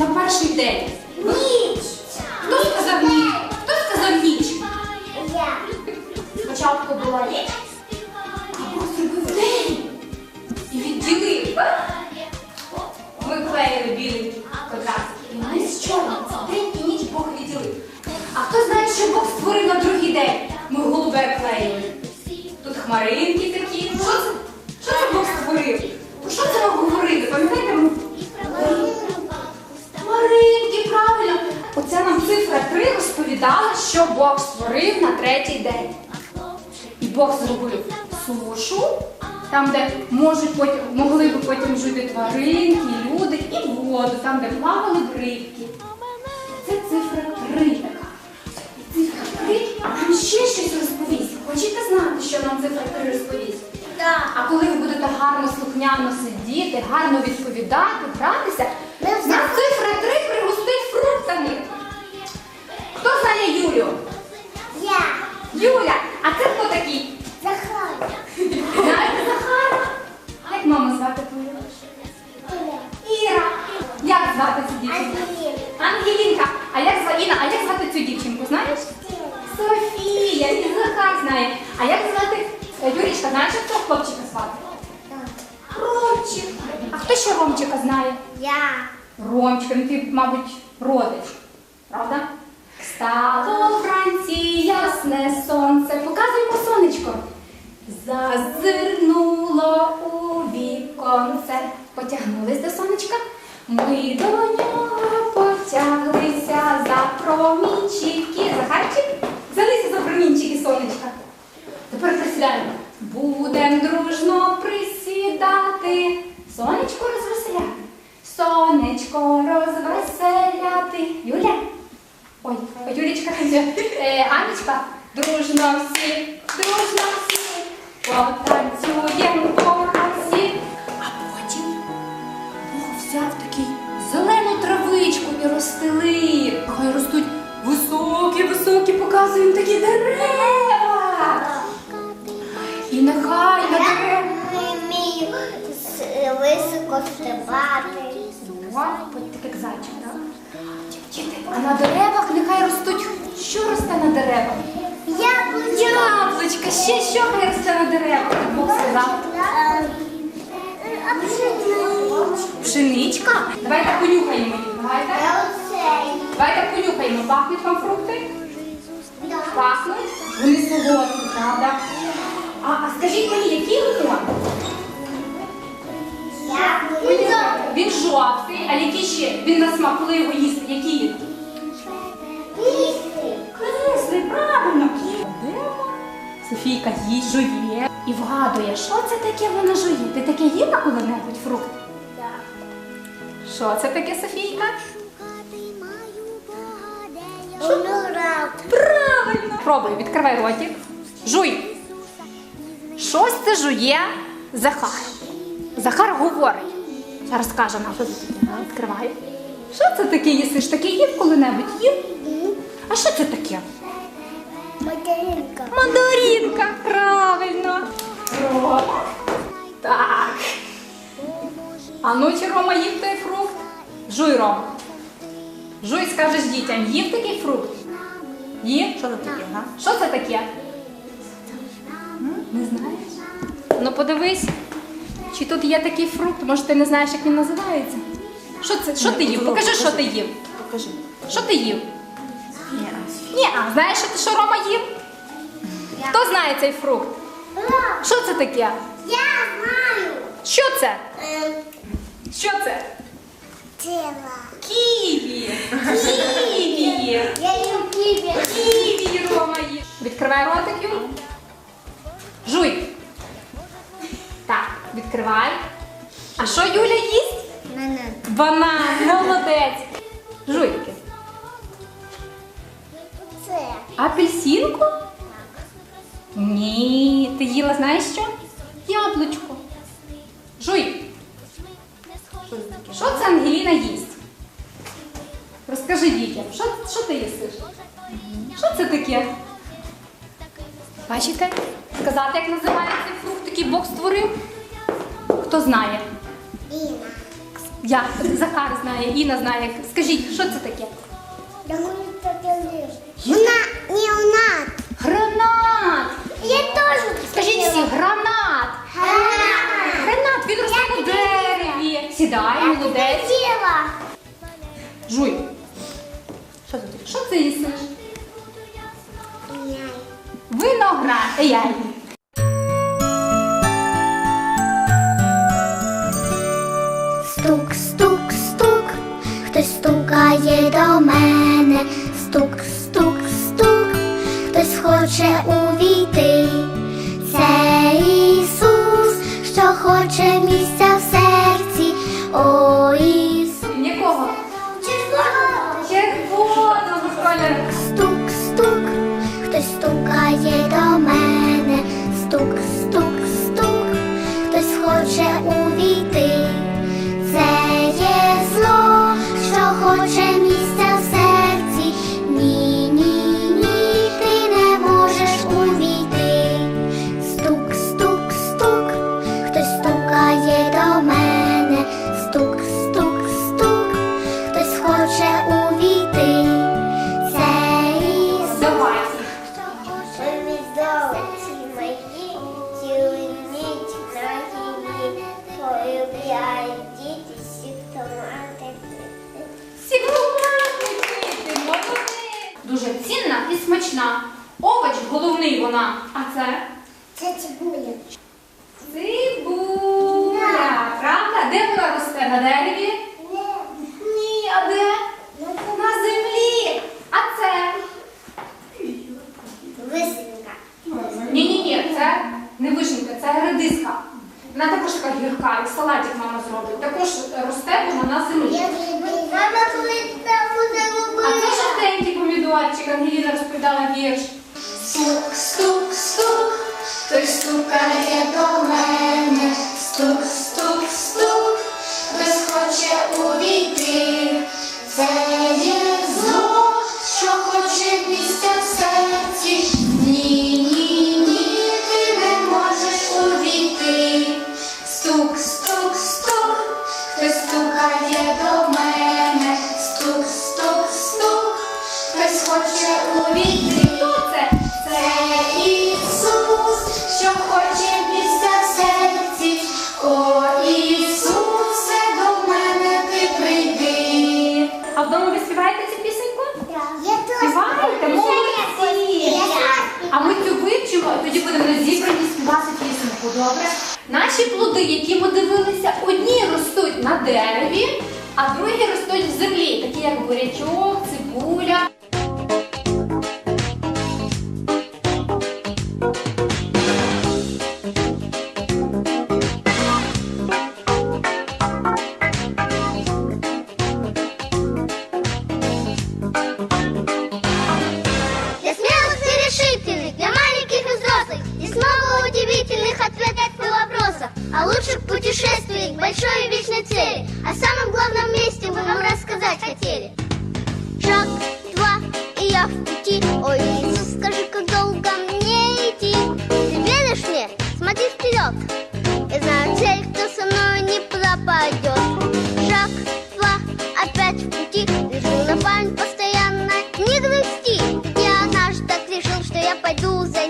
день? Ніч. Хто сказав ніч? Хто сказав ніч? Я. Спочатку була ніч, а Бог зробив день. І відділив. Ми клеїли білий квадратик. І ми з чорним це день і ніч Бог відділив. А хто знає, що Бог створив на другий день? Ми голубе клеїли. Тут хмаринки такі. Що це? Що це Бог створив? Про що це ми говорили? Пам'ятаєте? ми? Оця нам цифра 3 розповідала, що Бог створив на третій день. І Бог зробив сушу, там, де можуть потім, могли би потім жити тваринки, люди, і воду, там, де плавали б рибки. Це цифра 3 така. І цифра 3 нам ще щось розповість. Хочете знати, що нам цифра 3 розповість? Так. А коли ви будете гарно слухняно сидіти, гарно відповідати, гратися, все- цифра 3 пригостить фруктами. Звати цю дівчинку? Ангелінка. А як звати Іна? А як звати цю дівчинку? Знаєш? Софія. І Захар знає. А як звати Е, Юрічка? Знаєш, цього хлопчика звати? Ромчик. А хто ще Ромчика знає? Я. Ромчика, ну ти, мабуть, родич. Правда? Стало вранці ясне сонце. Показуємо сонечко. Зазирнуло у віконце. Потягнулись до сонечка. Ми до нього потяглися за промінчики. Захарчик, взялися за промінчики сонечка. Тепер присідаємо. Будем дружно присідати. Сонечко розвеселяти. Сонечко розвеселяти. Юля? Ой, Юлічка, е, Анечка, дружно всі, дружно всі, потанцюємо високі, показуємо такі дерева. І нехай на Я дерев. вмію високо стрибати. Так як зайчик, так? А на деревах нехай ростуть. Що росте на деревах? Яблучка, ще що хай росте на деревах, Бог сказав. Пшеничка. Давайте понюхаємо. Давайте. Давайте понюхаємо. Пахнуть вам фрукти? Пахнуть? Вони солодкі, правда? А, а скажіть мені, який лимон? Він жовтий, а який ще? Він на смак, коли його їсти, який він? Кислий, правильно. Софійка їсть, жує і вгадує, що це таке вона жує. Ти таке їла коли-небудь фрукт? Так. Що це таке, Софійка? Пробуй, відкривай ротик. Жуй. Щось це жує Захар. Захар говорить. Зараз каже нам, Відкривай. Що це таке їсиш? Таке їв коли-небудь? Їв? А що це таке? Материнка. Мандаринка, правильно. Рома. Так. А ну чи Рома їв той фрукт? Жуй, Рома. Жуй, скажеш дітям, їв такий фрукт? Їв? Що це таке? га? Що це таке? М? Не знаєш? Ну подивись, чи тут є такий фрукт, може ти не знаєш, як він називається? Що це? Що ти їв? Покажи, що ти їв. Покажи. Що ти їв? Ні. Ні, а знаєш, що, ти- що Рома їв? Хто знає цей фрукт? Що це таке? Я знаю. Що це? Ем, Що це? Тіла. Ківі! Ківі. Ківі, Рома їв. Відкривай ротик, Юль. Жуй. Так, відкривай. А що Юля їсть? Мене. Банан, молодець. Жуй. Це. Апельсинку? Ні, ти їла знаєш що? Яблучко. Жуй. Що це Ангеліна їсть? Розкажи дітям, що, що ти їсиш? Що це таке? Бачите? Сказати, як називається фрукт, який Бог створив? Хто знає? Іна. Я Захар знає, Інна знає. Скажіть, що це таке? Вона не у нас. Гранат! Я теж. Скажіть всі, гранат! Гранат. Гранат, він росте на дереві. Сідай, молодець. Жуй. Що це? таке? Що це їсиш? Е, Яй. Стук, стук, стук, хтось стукає до мене. Стук, стук, стук, хтось хоче увійти. Це Ісус, що хоче місця На дереві? Ні, а де? На землі. А це? Висинка. Ні, ні, ні, це не вишенька, це редиска. Вона також така гірка, і салатик мама зробить. Також росте вона на землі. Мама, коли там буде А це жовтенький помідорчик, Ангеліна розповідала вірш. Стук, стук, стук, той стукає до мене. Добре? Наші плоди, які ми дивилися, одні ростуть на дереві, а другі ростуть в землі, такі як бурячок, цибуля. хотели. Шаг, два, и я в пути. Ой, ну скажи, как долго мне идти? Ты веришь мне? Смотри вперед. Я знаю цель, кто со мной не пропадет. Шаг, два, опять в пути. Решил на память постоянно не грусти. Где она же так решил, что я пойду за